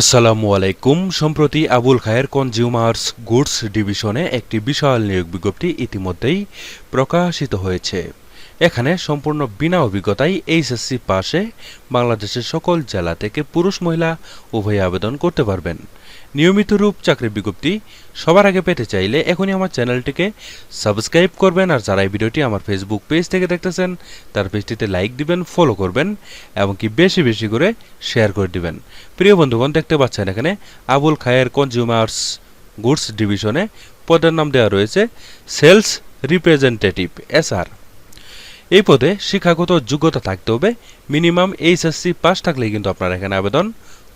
আসসালামু আলাইকুম। সম্প্রতি আবুল খায়ের কনজিউমার্স গুডস ডিভিশনে একটি বিশাল নিয়োগ বিজ্ঞপ্তি ইতিমধ্যেই প্রকাশিত হয়েছে। এখানে সম্পূর্ণ বিনা অভিজ্ঞতায় এইচএসসি পাশে বাংলাদেশের সকল জেলা থেকে পুরুষ মহিলা উভয় আবেদন করতে পারবেন। নিয়মিত রূপ চাকরি বিজ্ঞপ্তি সবার আগে পেতে চাইলে এখনই আমার চ্যানেলটিকে সাবস্ক্রাইব করবেন আর যারা এই ভিডিওটি আমার ফেসবুক পেজ থেকে দেখতেছেন, তার পেজটিতে লাইক দিবেন ফলো করবেন এবং কি বেশি বেশি করে শেয়ার করে দিবেন। প্রিয় বন্ধুগণ, দেখতে পাচ্ছেন এখানে আবুল খায়ের কনজিউমার্স গুডস ডিভিশনে পদের নাম দেওয়া রয়েছে সেলস রিপ্রেজেন্টেটিভ এসআর এই পদে শিক্ষাগত যোগ্যতা থাকতে হবে মিনিমাম এইচএসসি পাস থাকলেই কিন্তু আপনারা এখানে আবেদন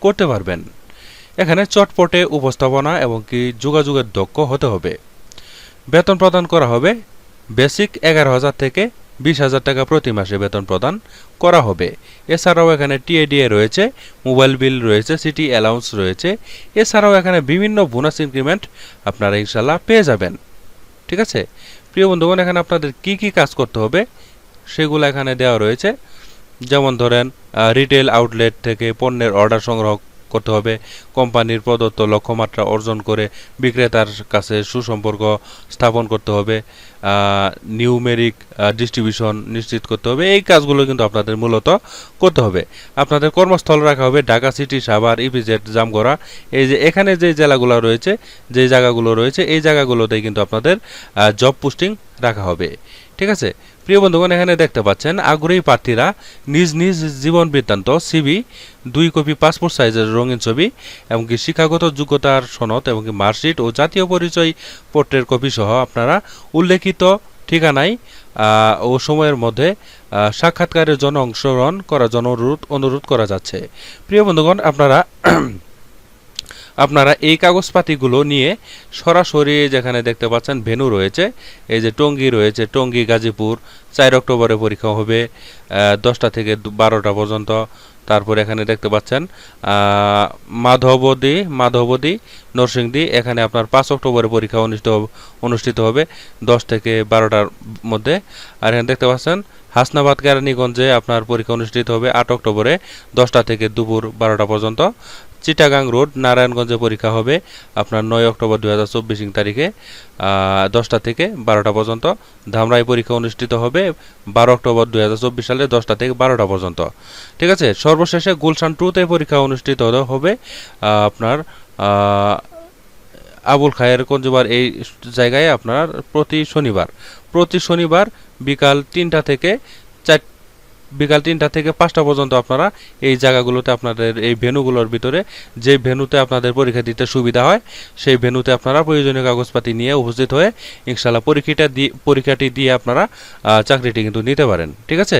করতে পারবেন। এখানে চটপটে উপস্থাপনা এবং কি যোগাযোগের দক্ষ হতে হবে। বেতন প্রদান করা হবে। বেসিক এগারো হাজার থেকে বিশ হাজার টাকা প্রতি মাসে বেতন প্রদান করা হবে। এছাড়াও এখানে টিএডিএ রয়েছে, মোবাইল বিল রয়েছে, সিটি অ্যালাউন্স রয়েছে। এছাড়াও এখানে বিভিন্ন বোনাস ইনক্রিমেন্ট আপনারা ইনশাল্লাহ পেয়ে যাবেন। ঠিক আছে? প্রিয় বন্ধুগণ, এখানে আপনাদের কি কি কাজ করতে হবে সেগুলো এখানে দেওয়া রয়েছে। যেমন ধরেন রিটেল আউটলেট থেকে পণ্যের অর্ডার সংগ্রহ করতে হবে। কোম্পানির প্রদত্ত লক্ষ্যমাত্রা অর্জন করে বিক্রেতার কাছে সুসম্পর্ক স্থাপন করতে হবে। নিউমেরিক ডিস্ট্রিবিউশন নিশ্চিত করতে হবে। এই কাজগুলো কিন্তু আপনাদের মূলত করতে হবে। আপনাদের কর্মস্থল রাখা হবে ঢাকা সিটি সাভার, ইপিজেড, জামগড়া। এই যে এখানে যে জেলাগুলো রয়েছে, যে জায়গাগুলো রয়েছে, এই জায়গাগুলোতেই কিন্তু আপনাদের জব পোস্টিং রাখা হবে। ঠিক আছে? প্রিয় বন্ধুগণ, এখানে দেখতে পাচ্ছেন, আগ্রহী প্রার্থীরা নিজ নিজ জীবন বৃত্তান্ত সিবি দুই কপি পাসপোর্ট সাইজের রঙিন ছবি, এমনকি শিক্ষাগত যোগ্যতার সনদ, এমনকি মার্কশিট ও জাতীয় পরিচয় পত্রের কপি সহ আপনারা উল্লেখিত ঠিকানায় ও সময়ের মধ্যে সাক্ষাৎকারের জন্য অংশগ্রহণ করার জন্য অনুরোধ অনুরোধ করা যাচ্ছে। প্রিয় বন্ধুগণ, আপনারা আপনারা এই কাগজপাতিগুলো নিয়ে সরাসরি যেখানে দেখতে পাচ্ছেন ভেনু রয়েছে, এই যে টঙ্গী রয়েছে, টঙ্গী, গাজীপুর, চার অক্টোবরে পরীক্ষা হবে দশটা থেকে বারোটা পর্যন্ত। তারপর এখানে দেখতে পাচ্ছেন মাধবদী মাধবদী, নরসিংদী, এখানে আপনার পাঁচ অক্টোবরে পরীক্ষা অনুষ্ঠিত অনুষ্ঠিত হবে দশ থেকে বারোটার মধ্যে। আর এখানে দেখতে পাচ্ছেন, হাসনাবাদ, কেরানীগঞ্জে আপনার পরীক্ষা অনুষ্ঠিত হবে আট অক্টোবরে দশটা থেকে দুপুর বারোটা পর্যন্ত। চিটাগাং রোড নারায়ণগঞ্জে পরীক্ষা হবে আপনার নয় অক্টোবর দু হাজার চব্বিশ তারিখে দশটা থেকে বারোটা পর্যন্ত। ধামরাই পরীক্ষা অনুষ্ঠিত হবে বারো অক্টোবর দু হাজার চব্বিশ সালে দশটা থেকে বারোটা পর্যন্ত। ঠিক আছে? সর্বশেষে গুলশান টুতে পরীক্ষা অনুষ্ঠিত হবে আপনার আবুল খায়ের কঞ্জুবার এই জায়গায় আপনার প্রতি শনিবার। প্রতি শনিবার বিকাল তিনটা থেকে বিকাল তিনটা থেকে পাঁচটা পর্যন্ত আপনারা এই জায়গাগুলোতে আপনাদের, এই ভেনুগুলোর ভিতরে যে ভেনুতে আপনাদের পরীক্ষা দিতে সুবিধা হয়, সেই ভেনুতে আপনারা প্রয়োজনীয় কাগজপাতি নিয়ে উপস্থিত হয়ে ইনশাল্লাহ পরীক্ষাটা দিয়ে পরীক্ষাটি দিয়ে আপনারা চাকরিটি কিন্তু নিতে পারেন। ঠিক আছে?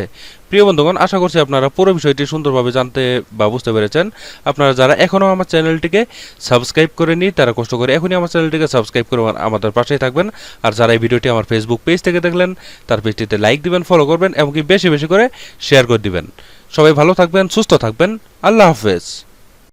প্রিয় বন্ধুগণ, আশা করছি আপনারা পুরো বিষয়টি সুন্দরভাবে জানতে বা বুঝতে পেরেছেন। আপনারা যারা এখনও আমার চ্যানেলটিকে সাবস্ক্রাইব করেনি তারা কষ্ট করে এখনই আমার চ্যানেলটিকে সাবস্ক্রাইব করে আমাদের পাশেই থাকবেন। আর যারা এই ভিডিওটি আমার ফেসবুক পেজ থেকে দেখলেন, তার পেজটিতে লাইক দিবেন ফলো করবেন, এমনকি বেশি বেশি করে শেয়ার করে দিবেন। সবাই ভালো থাকবেন, সুস্থ থাকবেন। আল্লাহ হাফেজ।